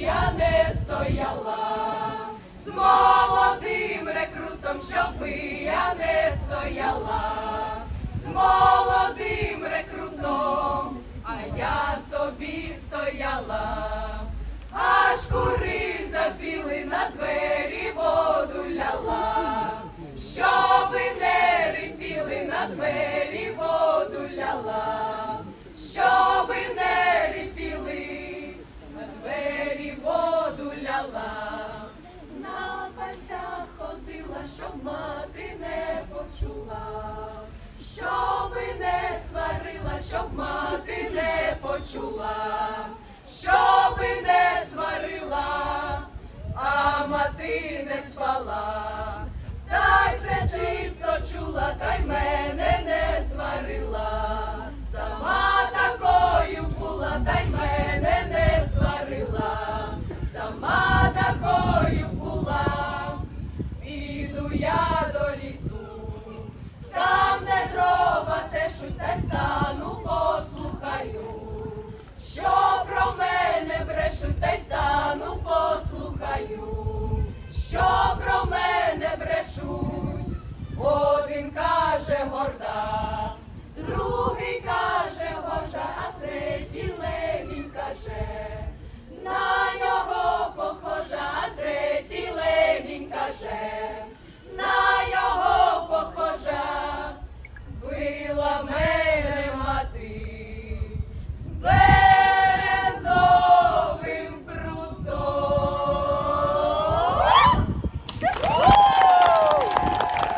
я не стояла, з молодим рекрутом, щоб я не стояла. була, щоби не сварила, а мати не спала, та й все чисто чула, та й мене не сварила, сама такою була, та й мене не сварила, сама такою була, іду я.